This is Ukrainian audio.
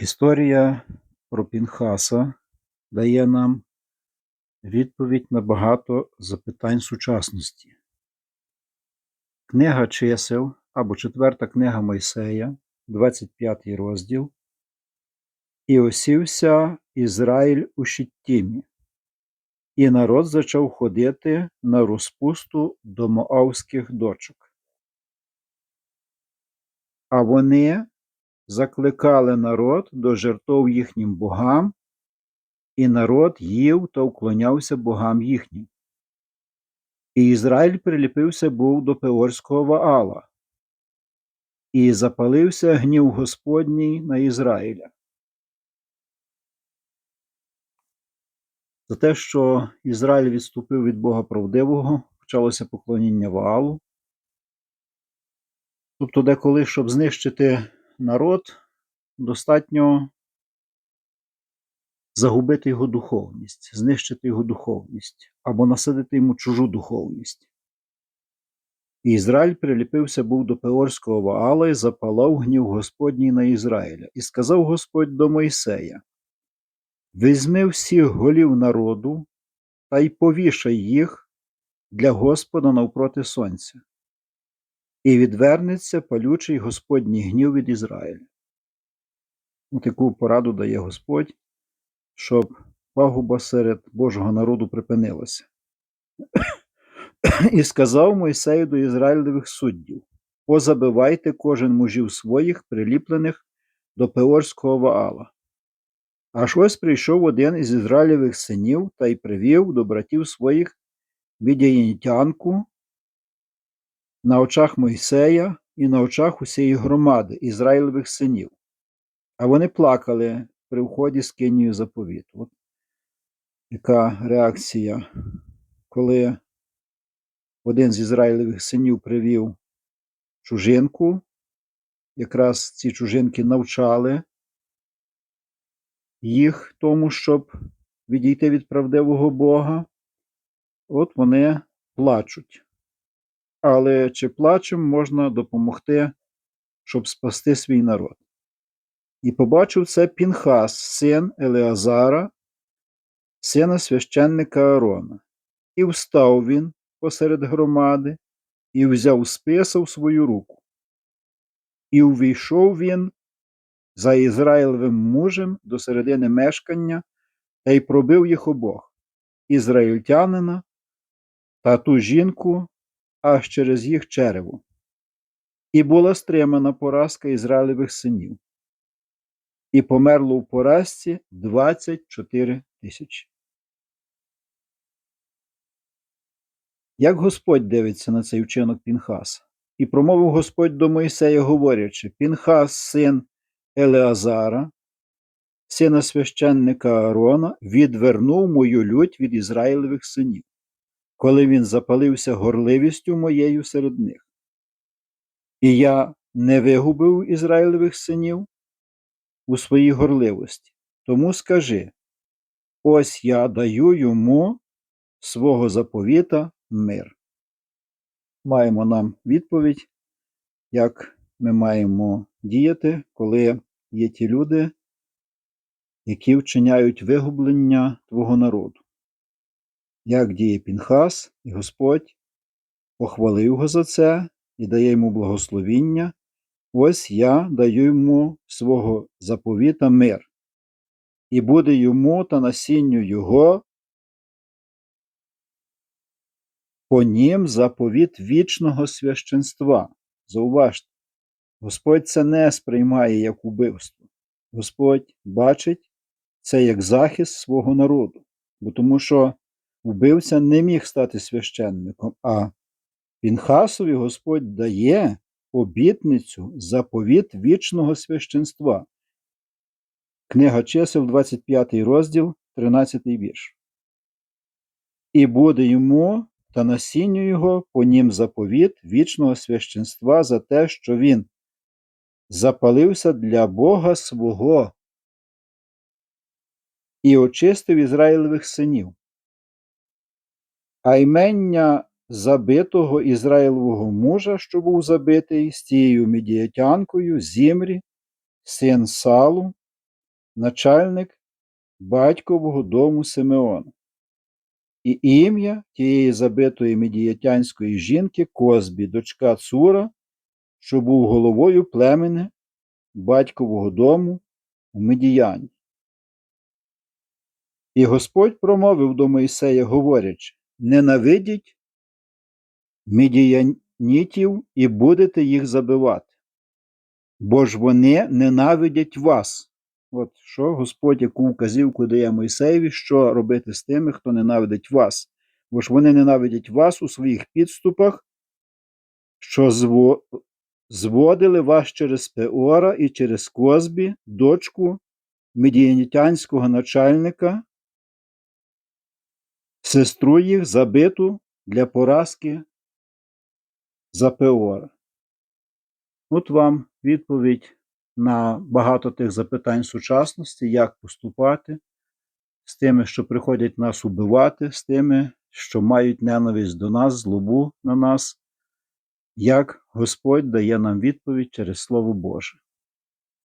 Історія про Пінхаса дає нам відповідь на багато запитань сучасності. Книга чисел або четверта книга Мойсея, 25 розділ. І осівся Ізраїль у Шіттімі, і народ зачав ходити на розпусту до моавських дочок. А вони закликали народ до жертов їхнім богам, і народ їв та вклонявся богам їхнім. І Ізраїль приліпився був до Пеорського Ваала, і запалився гнів Господній на Ізраїля. За те, що Ізраїль відступив від Бога правдивого, почалося поклоніння Ваалу. Тобто, деколи, щоб знищити народ, достатньо загубити його духовність, знищити його духовність або насадити йому чужу духовність. І Ізраїль приліпився був до Пеорського Ваала і запалав гнів Господній на Ізраїля. І сказав Господь до Мойсея: Візьми всіх голів народу та й повішай їх для Господа навпроти сонця, і відвернеться палючий Господній гнів від Ізраїля. Таку пораду дає Господь, щоб пагуба серед Божого народу припинилася. І сказав Мойсею до Ізраїлевих суддів: Позабивайте кожен мужів своїх, приліплених до Пеорського Ваала. Аж ось прийшов один із Ізраїлевих синів та й привів до братів своїх відяєнітянку на очах Мойсея і на очах усієї громади Ізраїлевих синів. А вони плакали при вході з кинію заповіту. От яка реакція, коли один з Ізраїлевих синів привів чужинку, якраз ці чужинки навчали їх тому, щоб відійти від правдивого Бога, от вони плачуть. Але чи плачем можна допомогти, щоб спасти свій народ? І побачив це Пінхас, син Елеазара, сина священника Аарона. І встав він посеред громади, і взяв списа в свою руку. І увійшов він за Ізраїлевим мужем до середини мешкання та й пробив їх обох ізраїльтянина та ту жінку аж через їх черево. І була стримана поразка Ізраїлевих синів, і померло в поразці 24 тисячі. Як Господь дивиться на цей вчинок Пінхаса? І промовив Господь до Мойсея, говорячи: Пінхас, син Елеазара, сина священника Аарона, відвернув мою лють від Ізраїлевих синів, коли він запалився горливістю моєю серед них. І я не вигубив Ізраїлевих синів у своїй горливості. Тому скажи: ось я даю йому свого заповіта мир. Маємо нам відповідь, як ми маємо діяти, коли є ті люди, які вчиняють вигублення Твого народу. Як діє Пінхас, і Господь похвалив його за це і дає йому благословіння. Ось я даю йому свого заповіта мир, і буде йому та насінню його по нім заповіт вічного священства. Зауважте, Господь це не сприймає як убивство. Господь бачить це як захист свого народу, бо тому що вбивця не міг стати священником, а Пінхасові Господь дає обітницю заповіт вічного священства. Книга чисел, 25 розділ, 13 вірш. І буде йому та насінню його по нім заповіт вічного священства за те, що він запалився для Бога свого і очистив Ізраїлевих синів. А ймення забитого Ізраїлового мужа, що був забитий з тією медіятянкою, Зімрі, син Салу, начальник батькового дому Симеона, і ім'я тієї забитої медіятянської жінки Козбі, дочка Цура, що був головою племени батькового дому у Медіяні. І Господь промовив до Мойсея, говорячи: Ненавидіть медіянітів і будете їх забивати, бо ж вони ненавидять вас. От що Господь яку вказівку дає Мойсеєві, що робити з тими, хто ненавидить вас. Бо ж вони ненавидять вас у своїх підступах, що зво... зводили вас через Пеора і через Козбі, дочку медіанітянського начальника, сестру їх забиту для поразки за Пеора. От вам відповідь на багато тих запитань сучасності, як поступати з тими, що приходять нас убивати, з тими, що мають ненависть до нас, злобу на нас, як Господь дає нам відповідь через Слово Боже.